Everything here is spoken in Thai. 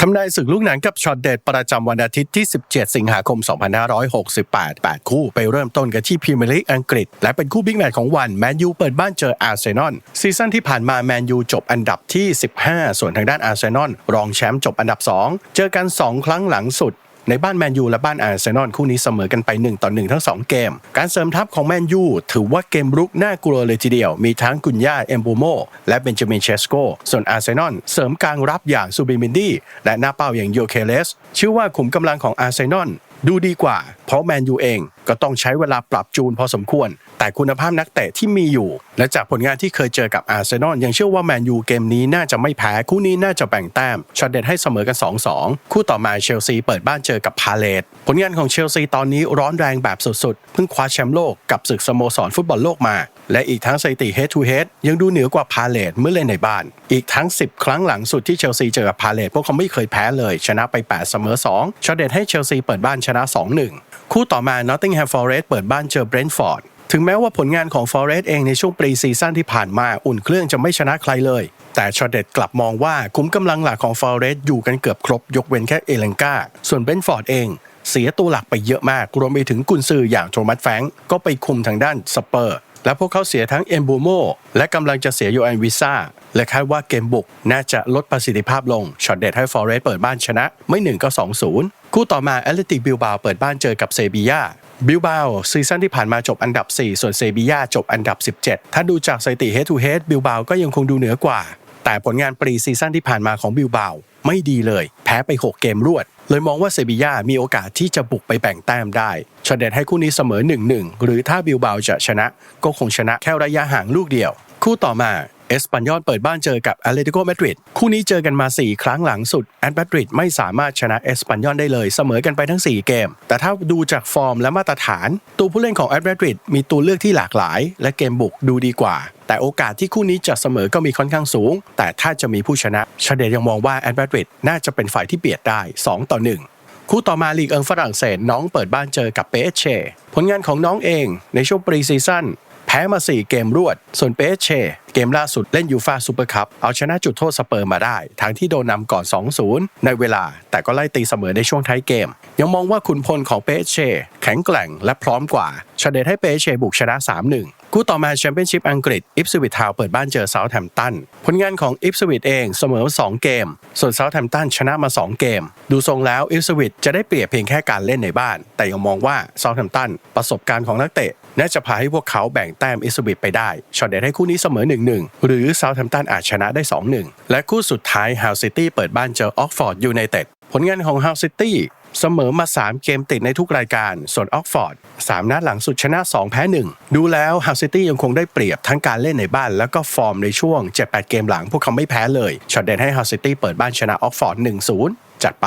ทำนายศึกลูกหนังกับช็อตเด็ดประจำวันอาทิตย์ที่ 17 สิงหาคม 2568 8 คู่ไปเริ่มต้นกันที่พรีเมียร์ลีกอังกฤษ และเป็นคู่บิ๊กแมตช์ของวันแมนยูเปิดบ้านเจออาร์เซนอลซีซั่นที่ผ่านมาแมนยูจบอันดับที่ 15 ส่วนทางด้านอาร์เซนอลรองแชมป์จบอันดับ 2 เจอกัน 2 ครั้งหลังสุด ในบ้านแมนยูและบ้านอาร์เซนอลคู่นี้เสมอกันไป 1 ต่อ 1 ทั้ง 2 เกม การเสริมทัพของแมนยูถือว่าเกมรุกน่ากลัวเลยทีเดียว มีทั้งกุนย่าเอมบูโมและเบนจามินเชสโกส่วนอาร์เซนอลเสริมกลางรับอย่างซูบิมินดี้และหน้าเป้าอย่างโยเคเลสชื่อว่าขุมกำลังของอาร์เซนอลดูดีกว่า เพราะแมนยูเอง ก็ต้องใช้เวลาปรับจูนพอสมควร แต่คุณภาพนักเตะที่มีอยู่ และจากผลงานที่เคยเจอกับอาร์เซนอลยังเชื่อว่าแมนยูเกมนี้น่าจะไม่แพ้คู่นี้น่าจะแบ่งแต้มช็อตเด็ดให้เสมอกัน 2-2 คู่ต่อมาเชลซีเปิดบ้านเจอกับพาเลตผลงานของเชลซีตอนนี้ร้อนแรงแบบสุดๆเพิ่งคว้าแชมป์โลกกับศึกสโมสรฟุตบอลโลกมา และอีกทั้งสถิติ head to head ยังดูเหนือกว่าพาเลตเมื่อเล่นในบ้าน อีกทั้ง 10 ครั้งหลังสุดที่เชลซีเจอกับพาเลตพวกเขาไม่เคยแพ้เลย ชนะไป 8 เสมอ 2ช็อตเด็ดให้เชลซีเปิดบ้านชนะ 2-1 คู่ต่อมา Nottingham Forest เปิดบ้านเจอ Brentford ถึงแม้ว่าผลงานของ Forest เองในช่วงปรีซีซั่นที่ผ่านมาอุ่นเครื่องจะไม่ชนะใครเลย แต่ชอเด็ดกลับมองว่าคุ้มกำลังหลักของ Forest อยู่กันเกือบครบ ยกเว้นแค่เอเลนกาส่วน Brentford เองเสียตัวหลักไปเยอะมาก รวมไปถึงกุนซืออย่างโทมัสแฟงก็ไปคุมทางด้านสเปอร์ และพวกเขาเสียทั้งเอมบูโมและกำลังจะเสียโยอันวิซ่าและคาดว่าเกมบุกน่าจะลดประสิทธิภาพลงช็อตเด็ดให้ฟอร์เรสต์เปิดบ้านชนะ ไม่1ก็2-0 คู่ต่อมาแอตเลติกบิลบาเปิดบ้านเจอกับเซบียา บิลบาวซีซั่นที่ผ่านมาจบอันดับ 4 ส่วนเซบียาจบอันดับ 17 ถ้าดูจากสถิติ head to head บิลบาวก็ยังคงดูเหนือกว่า แต่ผลงานปรีซีซั่นที่ผ่านมาของบิลบาวไม่ดีเลย แพ้ไป 6 เกมรวด เลยมองว่าเซบียามีโอกาสที่จะบุกไปแบ่งแต้มได้ช็อตเด็ดให้คู่นี้เสมอ 1-1 หรือถ้าบิลบาวจะชนะ ก็คงชนะแค่ระยะห่างลูกเดียว คู่ต่อมา เอสปันยอลเปิดบ้านเจอกับแอตเลติโกมาดริดคู่นี้เจอกันมา 4 ครั้งหลังสุดแอตมาดริดไม่สามารถชนะเอสปันยอลได้เลยเสมอกันไปทั้ง 4 เกม แต่ถ้าดูจากฟอร์มและมาตรฐาน ตัวผู้เล่นของแอตมาดริดมีตัวเลือกที่หลากหลาย และเกมบุกดูดีกว่าแต่โอกาสที่คู่นี้จะเสมอก็มีค่อนข้างสูง แต่ถ้าจะมีผู้ชนะชาเดตยังมองว่าแอตมาดริดน่าจะเป็นฝ่ายที่เบียดได้ 2 ต่อ 1 คู่ต่อมาลีกเอิงฝรั่งเศสน้องเปิดบ้านเจอกับเปเชผลงานของน้องเองในช่วงปรีซีซั่น แพ้มา 4 เกมรวด ส่วนเปเชเกมล่าสุดเล่นยูฟาซูเปอร์คัพเอาชนะจุดโทษสเปอร์มาได้ ทั้งที่โดนนำก่อน 2-0 ในเวลา แต่ก็ไล่ตีเสมอในช่วงท้ายเกม ยังมองว่าขุนพลของเปเชแข็งแกร่งและพร้อมกว่าชาเดให้เปเชบุกชนะ 3-1 คู่ต่อมาแชมเปี้ยนชิพอังกฤษอิฟสวิตทาวเปิดบ้านเจอเซาท์แฮมป์ตันผลงานของอิฟสวิตเองเสมอ 2 เกม ส่วนเซาท์แฮมป์ตันชนะมา 2 เกม ดูทรงแล้วอิฟสวิตจะได้เปรียบเพียงแค่การเล่นในบ้าน แต่ยังมองว่าเซาท์แฮมป์ตันประสบการณ์ของนักเตะ น่าจะพาให้พวกเขาแบ่งแต้มอิสวิตไปได้ช็อตเด็ดให้คู่นี้เสมอ 1-1 หรือเซาท์แฮมป์ตันอาจชนะได้ 2-1 และคู่สุดท้ายฮาวซิตี้เปิดบ้านเจอออกฟอร์ดยูไนเต็ดผลงานของฮาวซิตี้เสมอมา 3 เกมติดในทุกรายการ ส่วนออกฟอร์ด 3 นัดหลังสุดชนะ 2 แพ้ 1 ดูแล้วฮาวซิตี้ยังคงได้เปรียบทั้งการเล่นในบ้านแล้วก็ฟอร์มในช่วง 7-8 เกมหลังพวกเขาไม่แพ้เลยช็อตเด็ดให้ฮาวซิตี้เปิดบ้านชนะออกฟอร์ด 1-0 จัดไป